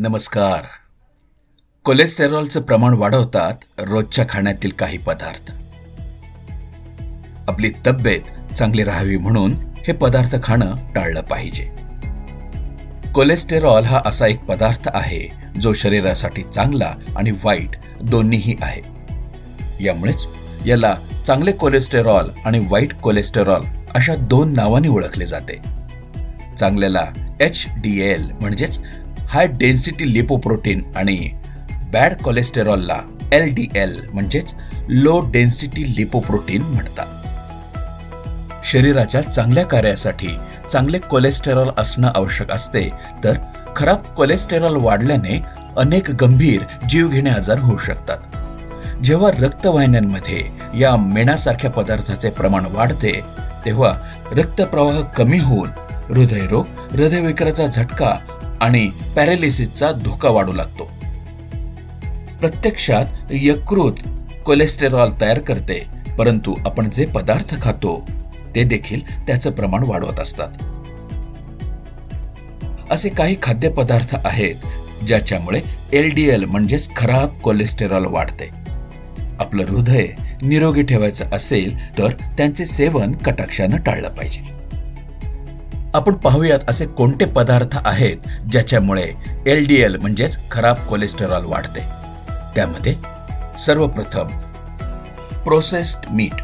नमस्कार. कोलेस्टेरॉलचं प्रमाण वाढवतात रोजच्या खाण्यातील काही पदार्थ. आपली तब्येत चांगली राहावी म्हणून हे पदार्थ खाणं टाळलं पाहिजे. कोलेस्टेरॉल हा असा एक पदार्थ आहे जो शरीरासाठी चांगला आणि वाईट दोन्हीही आहे. यामुळेच याला चांगले कोलेस्टेरॉल आणि वाईट कोलेस्टेरॉल अशा दोन नावांनी ओळखले जाते. चांगल्याला एच डी एल म्हणजेच हाय डेन्सिटी लिपोप्रोटीन आणि बॅड कोलेस्टेरॉलला एल डी एल म्हणजेच लो डेन्सिटी लिपोप्रोटीन म्हणतात. शरीराच्या चांगल्या कार्यासाठी चांगले कोलेस्टेरॉल असणं आवश्यक असते तर खराब कोलेस्टेरॉल वाढल्याने अनेक गंभीर जीवघेणे आजार होऊ शकतात. जेव्हा रक्तवाहिन्यांमध्ये या मेणासारख्या पदार्थाचे प्रमाण वाढते तेव्हा रक्तप्रवाह कमी होऊन हृदयरोग हृदयविकाराचा झटका आणि पॅरालिसिसचा धोका वाढू लागतो. प्रत्यक्षात यकृत कोलेस्टेरॉल तयार करते परंतु आपण जे पदार्थ खातो ते देखील त्याचं प्रमाण वाढवत असतात. असे काही खाद्यपदार्थ आहेत ज्याच्यामुळे एल डी एल म्हणजेच खराब कोलेस्टेरॉल वाढते. आपलं हृदय निरोगी ठेवायचं असेल तर त्यांचे सेवन कटाक्षानं टाळलं पाहिजे. आपण पाहूयात असे कोणते पदार्थ आहेत ज्याच्यामुळे एल डी एल म्हणजेच खराब कोलेस्टेरॉल वाढते. त्यामध्ये सर्वप्रथम प्रोसेस्ड मीट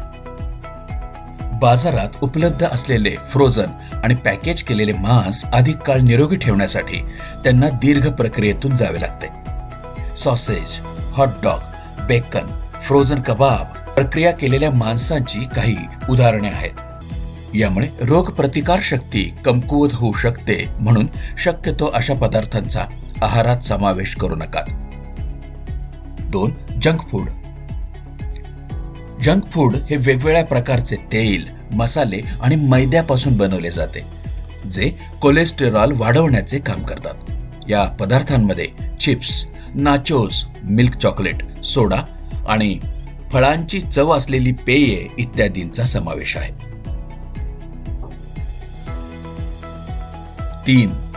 बाजारात उपलब्ध असलेले फ्रोझन आणि पॅकेज केलेले मांस अधिक काळ निरोगी ठेवण्यासाठी त्यांना दीर्घ प्रक्रियेतून जावे लागते. Sausage hot dog bacon frozen kebab प्रक्रिया केलेल्या मांसांची काही उदाहरणे आहेत. यामुळे रोगप्रतिकार शक्ती कमकुवत होऊ शकते म्हणून शक्यतो अशा पदार्थांचा आहारात समावेश करू नका. दोन जंक फूड. जंक फूड हे वेगवेगळ्या प्रकारचे तेल मसाले आणि मैद्यापासून बनवले जाते जे कोलेस्टेरॉल वाढवण्याचे काम करतात. या पदार्थांमध्ये chips nachos milk chocolate soda आणि फळांची चव असलेली पेये इत्यादींचा समावेश आहे. तीन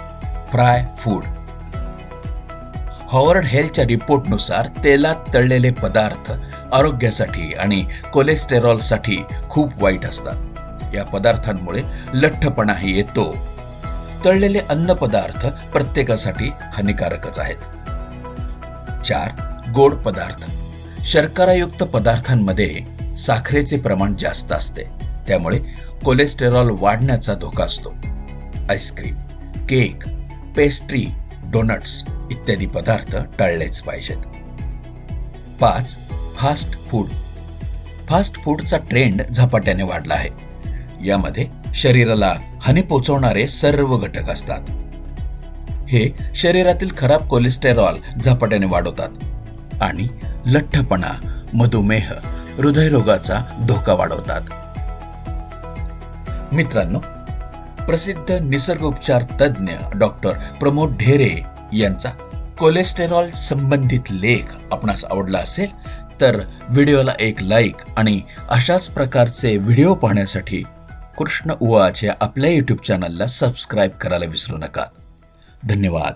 फ्राय फूड. हॉवर्ड हेल्थच्या रिपोर्टनुसार तेलात तळलेले पदार्थ आरोग्यासाठी आणि कोलेस्टेरॉलसाठी खूप वाईट असतात. या पदार्थांमुळे लठ्ठपणाही येतो. तळलेले अन्नपदार्थ प्रत्येकासाठी हानिकारकच आहेत. चार गोड पदार्थ. शर्करायुक्त पदार्थांमध्ये साखरेचे प्रमाण जास्त असते. त्यामुळे कोलेस्टेरॉल वाढण्याचा धोका असतो. आईस्क्रीम. केक पेस्ट्री डोनट्स इत्यादी पदार्थ टाळलेच पाहिजेत. पाच फास्ट फूड. फास्ट फूडचा ट्रेंड झपाट्याने वाढला आहे. यामध्ये शरीराला हानी पोचवणारे सर्व घटक असतात. हे शरीरातील खराब कोलेस्टेरॉल झपाट्याने वाढवतात आणि लठ्ठपणा मधुमेह हृदयरोगाचा धोका वाढवतात. मित्रांनो प्रसिद्ध निसर्गोपचार तज्ज्ञ डॉक्टर प्रमोद ढेरे यांचा कोलेस्टेरॉल संबंधित लेख आपणास आवडला असेल तर व्हिडिओला एक लाईक आणि अशाच प्रकारचे व्हिडिओ पाहण्यासाठी कृष्ण उवाच या आपल्या यूट्यूब चॅनलला सबस्क्राईब करायला विसरू नका. धन्यवाद.